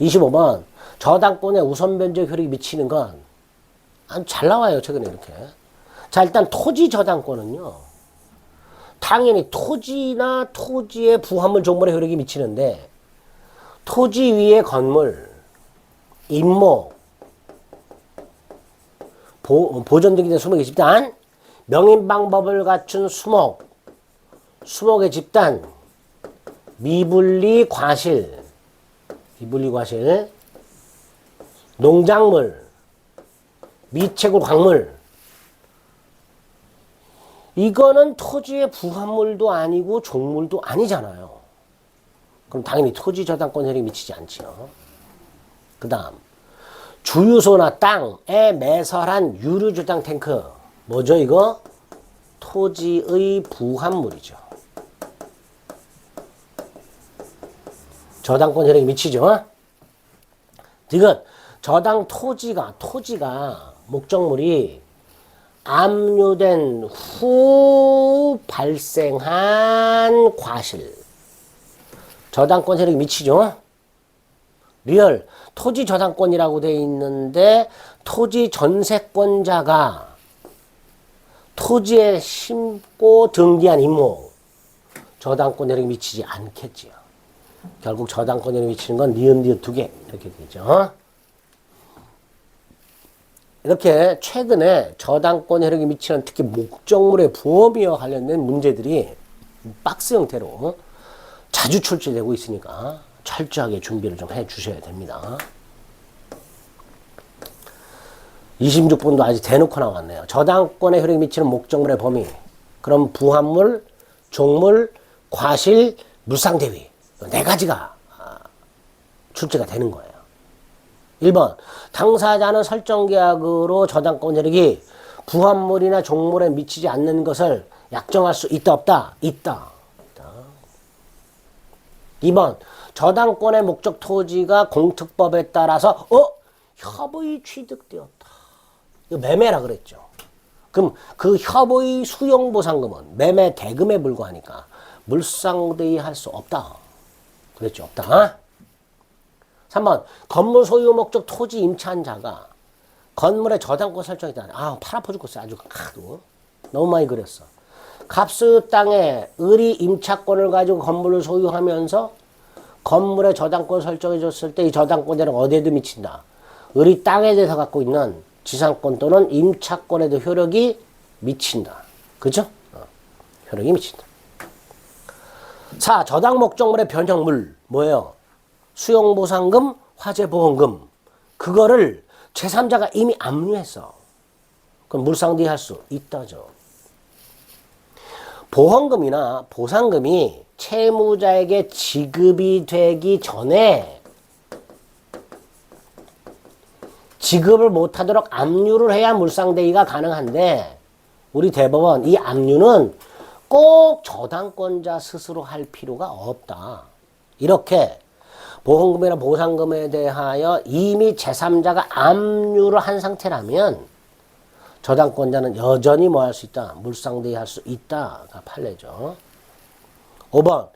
25번 저당권의 우선 변제 효력이 미치는 건 잘 나와요 최근에 이렇게. 자 일단 토지 저당권은요. 당연히 토지나 토지의 부합물 종물의 효력이 미치는데 토지 위의 건물, 임목, 보, 보존 등기된 수목의 집단, 명인 방법을 갖춘 수목, 수목의 집단, 미분리 과실, 미분리 과실, 농작물, 미채굴 광물, 이거는 토지의 부합물도 아니고 종물도 아니잖아요. 그럼 당연히 토지 저당권 혜택이 미치지 않죠. 그 다음, 주유소나 땅에 매설한 유류주당 탱크. 뭐죠, 이거? 토지의 부합물이죠. 저당권 혜택이 미치죠. 지금 저당 토지가, 토지가, 목적물이 압류된 후 발생한 과실. 저당권 세력이 미치죠. 리얼 토지 저당권이라고 돼 있는데 토지 전세권자가 토지에 심고 등기한 임목 저당권 세력이 미치지 않겠지요. 결국 저당권 세력이 미치는 건 니은 니은 두 개 이렇게 되죠. 이렇게 최근에 저당권 혜력이 미치는 특히 목적물의 부업이와 관련된 문제들이 박스 형태로 자주 출제되고 있으니까 철저하게 준비를 좀 해 주셔야 됩니다. 26번도 아직 대놓고 나왔네요. 저당권의 효력이 미치는 목적물의 범위. 그럼 부합물, 종물, 과실, 물상대위. 네 가지가 아, 출제가 되는 거예요. 1번 당사자는 설정 계약으로 저당권 혜력이 부합물이나 종물에 미치지 않는 것을 약정할 수 있다 없다 있다. 있다. 2번 저당권의 목적 토지가 공특법에 따라서 어 협의 취득되었다. 이거 매매라 그랬죠. 그럼 그 협의 수용 보상금은 매매 대금에 불과하니까 물상대위 할수 없다. 그랬죠. 없다. 3번 건물 소유 목적 토지 임차한 자가 건물의 저당권 설정했다. 아, 팔 아파 죽겠어. 아주 하도. 너무 많이 그렸어. 갑수 땅에 을이 임차권을 가지고 건물을 소유하면서 건물의 저당권 설정해 줬을 때 이 저당권자는 어디에도 미친다. 을이 땅에 대해서 갖고 있는 지상권 또는 임차권에도 효력이 미친다. 그죠? 어, 효력이 미친다. 4. 저당 목적물의 변형물. 뭐예요? 수용보상금, 화재보험금. 그거를 제3자가 이미 압류했어. 그럼 물상대위 할수 있다죠. 보험금이나 보상금이 채무자에게 지급이 되기 전에 지급을 못하도록 압류를 해야 물상대위가 가능한데 우리 대법원 이 압류는 꼭 저당권자 스스로 할 필요가 없다. 이렇게 보험금이나 보상금에 대하여 이미 제3자가 압류를 한 상태라면 저당권자는 여전히 뭐 할 수 있다? 물상대위 할수 있다가 판례죠. 5번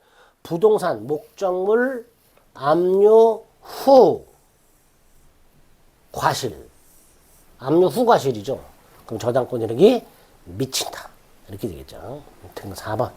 부동산 목적물 압류 후 과실 압류 후 과실이죠. 그럼 저당권 이력이 미친다. 이렇게 되겠죠. 등등 4번